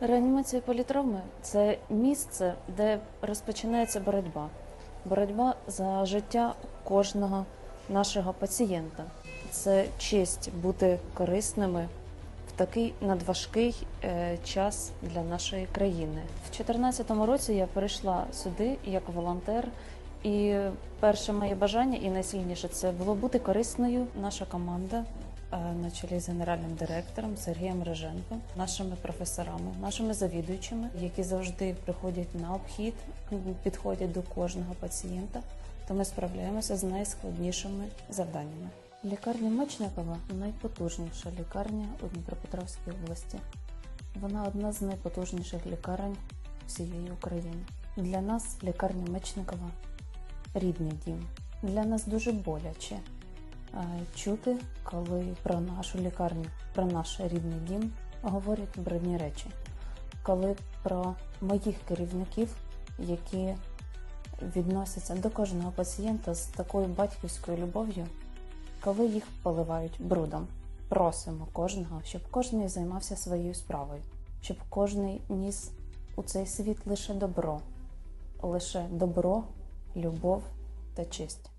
Реанімація політравми це місце, де розпочинається боротьба. Боротьба за життя кожного нашого пацієнта. Це честь бути корисними в такий надважкий е, час для нашої країни. В 2014 році я перейшла сюди як волонтер. І перше моє бажання, і найсильніше це було бути корисною. Наша команда на чолі з генеральним директором Сергієм Реженко, нашими професорами, нашими завідуючими, які завжди приходять на обхід, підходять до кожного пацієнта. То ми справляємося з найскладнішими завданнями. Лікарня Мечникова найпотужніша лікарня у Дніпропетровській області. Вона одна з найпотужніших лікарень всієї України. Для нас лікарня Мечникова рідний дім. Для нас дуже боляче е, чути, коли про нашу лікарню, про наш рідний дім говорять брудні речі. Коли про моїх керівників, які відносяться до кожного пацієнта з такою батьківською любов'ю, коли їх поливають брудом. Просимо кожного, щоб кожен займався своєю справою, щоб кожен ніс у цей світ лише добро, лише добро, любов та честь.